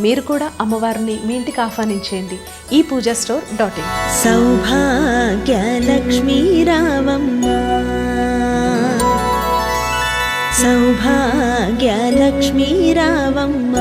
మీరు కూడా అమ్మవారిని మీ ఇంటికి ఆహ్వానించేయండి. ఈ Pooja store dot in. Saubhagyalakshmi రావమ్మ. సౌభాగ్యలక్ష్మీ రావమ్మ.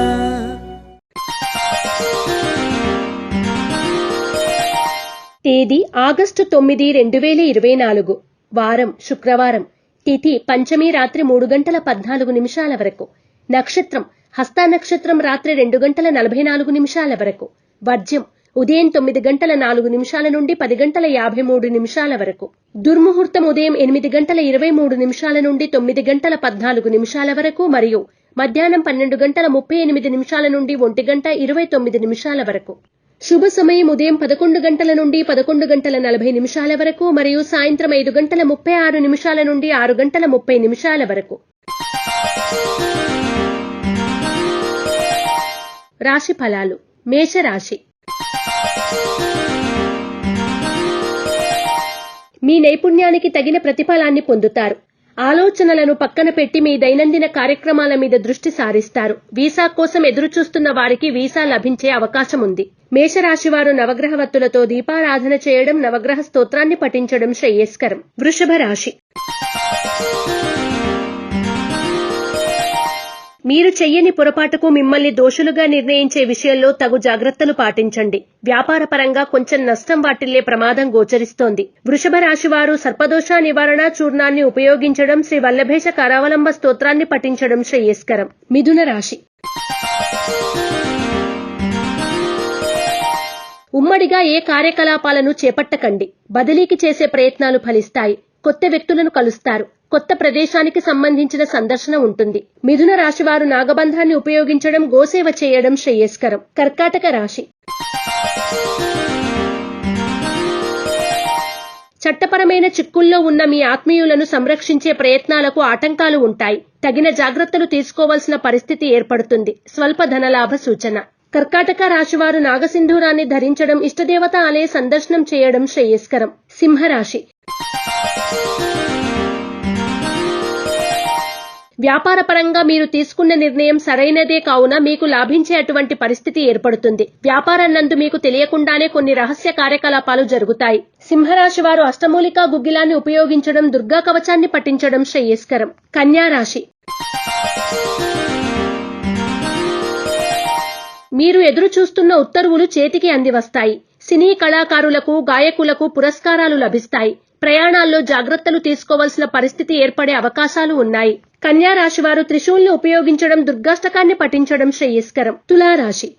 తేదీ ఆగస్టు తొమ్మిది రెండు వేల ఇరవై నాలుగు. వారం శుక్రవారం. తిథి పంచమి రాత్రి మూడు గంటల పద్నాలుగు నిమిషాల వరకు. నక్షత్రం హస్త నక్షత్రం రాత్రి రెండు గంటల నలభై నాలుగు నిమిషాల వరకు. వర్జ్యం ఉదయం తొమ్మిది గంటల నాలుగు నిమిషాల నుండి పది గంటల యాభై మూడు నిమిషాల వరకు. దుర్ముహూర్తం ఉదయం ఎనిమిది గంటల ఇరవై మూడు నిమిషాల నుండి తొమ్మిది గంటల పద్నాలుగు నిమిషాల వరకు మరియు మధ్యాహ్నం పన్నెండు గంటల ముప్పై ఎనిమిది నిమిషాల నుండి ఒంటి గంట ఇరవై తొమ్మిది నిమిషాల వరకు. శుభ సమయం ఉదయం పదకొండు గంటల నుండి పదకొండు గంటల నలభై నిమిషాల వరకు మరియు సాయంత్రం ఐదు గంటల ముప్పై ఆరు నిమిషాల నుండి ఆరు గంటల ముప్పై నిమిషాల వరకు. రాశి ఫలాలు. మేషరాశి. మీ నైపుణ్యానికి తగిన ప్రతిఫలాన్ని పొందుతారు. ఆలోచనలను పక్కన పెట్టి మీ దైనందిన కార్యక్రమాల మీద దృష్టి సారిస్తారు. వీసా కోసం ఎదురుచూస్తున్న వారికి వీసా లభించే అవకాశం ఉంది. మేషరాశి వారు నవగ్రహవత్తులతో దీపారాధన చేయడం నవగ్రహ స్తోత్రాన్ని పఠించడం శ్రేయస్కరం. వృషభ రాశి. మీరు చెయ్యని పొరపాటుకు మిమ్మల్ని దోషులుగా నిర్ణయించే విషయంలో తగు జాగ్రత్తలు పాటించండి. వ్యాపార పరంగా కొంచెం నష్టం వాటిల్లే ప్రమాదం గోచరిస్తోంది. వృషభ రాశి వారు సర్పదోష నివారణ చూర్ణాన్ని ఉపయోగించడం శ్రీ వల్లభేష కరావలంబ స్తోత్రాన్ని పఠించడం శ్రేయస్కరం. మిథున రాశి. ఉమ్మడిగా ఏ కార్యకలాపాలను చేపట్టకండి. బదిలీకి చేసే ప్రయత్నాలు ఫలిస్తాయి. కొత్త వ్యక్తులను కలుస్తారు. కొత్త ప్రదేశానికి సంబంధించిన సందర్శన ఉంటుంది. మిథున రాశి వారు నాగబంధాన్ని ఉపయోగించడం గోసేవ చేయడం శ్రేయస్కరం. కర్కాటక రాశి. చట్టపరమైన చిక్కుల్లో ఉన్న మీ ఆత్మీయులను సంరక్షించే ప్రయత్నాలకు ఆటంకాలు ఉంటాయి. తగిన జాగ్రత్తలు తీసుకోవాల్సిన పరిస్థితి ఏర్పడుతుంది. స్వల్ప ధనలాభ సూచన. కర్కాటక రాశివారు నాగసింధూరాన్ని ధరించడం ఇష్టదేవత ఆలయ సందర్శనం చేయడం శ్రేయస్కరం. సింహరాశి. వ్యాపారపరంగా మీరు తీసుకున్న నిర్ణయం సరైనదే కావున మీకు లాభించే అటువంటి పరిస్థితి ఏర్పడుతుంది. వ్యాపారం నందు మీకు తెలియకుండానే కొన్ని రహస్య కార్యకలాపాలు జరుగుతాయి. సింహరాశి వారు అష్టమూలికా గుగ్గిలాన్ని ఉపయోగించడం దుర్గా కవచాన్ని పఠించడం శ్రేయస్కరం. కన్యా రాశి. మీరు ఎదురు చూస్తున్న ఉత్తర్వులు చేతికి అంది వస్తాయి సినీ కళాకారులకు గాయకులకు పురస్కారాలు లభిస్తాయి. ప్రయాణాల్లో జాగ్రత్తలు తీసుకోవాల్సిన పరిస్థితి ఏర్పడే అవకాశాలు ఉన్నాయి. కన్యా రాశి వారు త్రిశూల్ని ఉపయోగించడం దుర్గాష్టకాన్ని పఠించడం శ్రేయస్కరం. తులారాశి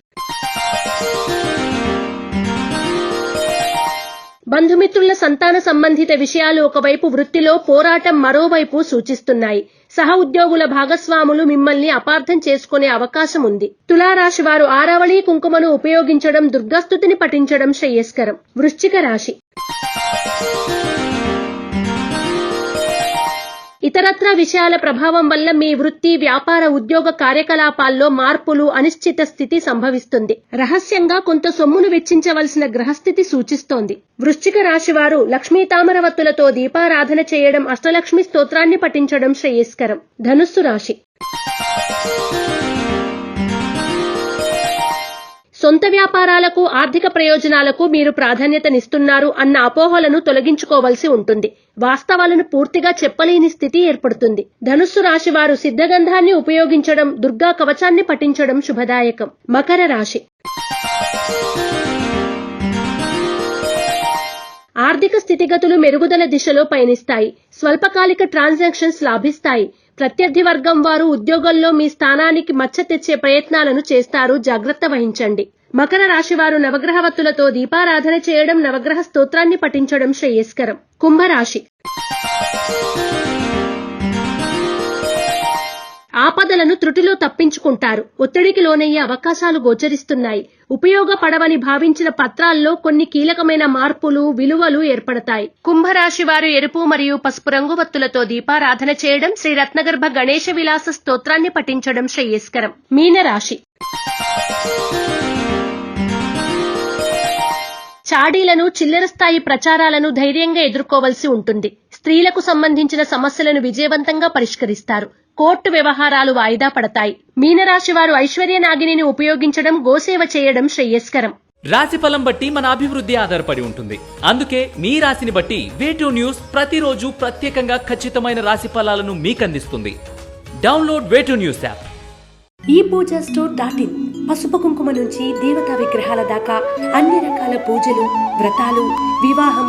బంధుమిత్రుల సంతాన సంబంధిత విషయాలు ఒకవైపు వృత్తిలో పోరాటం మరోవైపు సూచిస్తున్నాయి. సహ ఉద్యోగుల భాగస్వాములు మిమ్మల్ని అపార్థం చేసుకునే అవకాశం ఉంది. తులారాశి వారు ఆరావళి కుంకుమను ఉపయోగించడం దుర్గాస్తుతిని పఠించడం శ్రేయస్కరం. వృశ్చిక రాశి. ఇతరత్ర విషయాల ప్రభావం వల్ల మీ వృత్తి వ్యాపార ఉద్యోగ కార్యకలాపాల్లో మార్పులు అనిశ్చిత స్థితి సంభవిస్తుంది. రహస్యంగా కొంత సొమ్మును వెచ్చించవలసిన గ్రహస్థితి సూచిస్తోంది. వృశ్చిక రాశి వారు లక్ష్మీ తామరవత్తులతో దీపారాధన చేయడం అష్టలక్ష్మి స్తోత్రాన్ని పఠించడం శ్రేయస్కరం. ధనుస్సు రాశి. సొంత వ్యాపారాలకు ఆర్థిక ప్రయోజనాలకు మీరు ప్రాధాన్యతనిస్తున్నారు అన్న అపోహలను తొలగించుకోవలసి ఉంటుంది. వాస్తవాలను పూర్తిగా చెప్పలేని స్థితి ఏర్పడుతుంది. ధనుస్సు రాశి వారు సిద్ధగంధాన్ని ఉపయోగించడం దుర్గా కవచాన్ని పఠించడం శుభదాయకం. మకర రాశి. ఆర్థిక స్థితిగతులు మెరుగుదల దిశలో పయనిస్తాయి. స్వల్పకాలిక ట్రాన్సాక్షన్స్ లాభిస్తాయి. ప్రత్యర్థి వర్గం వారు ఉద్యోగంలో మీ స్థానానికి మచ్చ తెచ్చే ప్రయత్నాలను చేస్తారు. జాగ్రత్త వహించండి. మకర రాశి వారు నవగ్రహవత్తులతో దీపారాధన చేయడం నవగ్రహ స్తోత్రాన్ని పఠించడం శ్రేయస్కరం. కుంభరాశి ఆపదలను త్రుటిలో తప్పించుకుంటారు. ఒత్తిడికి లోనయ్యే అవకాశాలు గోచరిస్తున్నాయి. ఉపయోగపడవని భావించిన పత్రాల్లో కొన్ని కీలకమైన మార్పులు విలువలు ఏర్పడతాయి. కుంభరాశి వారు ఎరుపు మరియు పసుపు రంగు వత్తులతో దీపారాధన చేయడం శ్రీ రత్నగర్భ గణేశ విలాస స్తోత్రాన్ని పఠించడం శ్రేయస్కరం. మీనరాశి. చాడీలను చిల్లర స్థాయి ప్రచారాలను ధైర్యంగా ఎదుర్కోవలసి ఉంటుంది. స్త్రీలకు సంబంధించిన సమస్యలను విజయవంతంగా పరిష్కరిస్తారు. కోర్టు వ్యవహారాలు వాయిదా పడతాయి. మీనరాశి వారు ఐశ్వర్య నాగిని ఉపయోగించడం గోసేవ చేయడం శ్రేయస్కరం. రాశి ఫలం బట్టి మన అభివృద్ధి ఆధారపడి ఉంటుంది. అందుకే మీ రాశిని బట్టి వేటూ న్యూస్ ప్రతిరోజు ప్రత్యేకంగా ఖచ్చితమైన రాశి ఫలాలను మీకు అందిస్తుంది డౌన్లోడ్ వేటూ న్యూస్ యాప్. ఈ పూజ స్టోర్ డాట్ ఇన్ పసుపు కుంకుమ నుంచి దేవతా విగ్రహాల దాకా అన్ని రకాల పూజలు వ్రతాలు వివాహం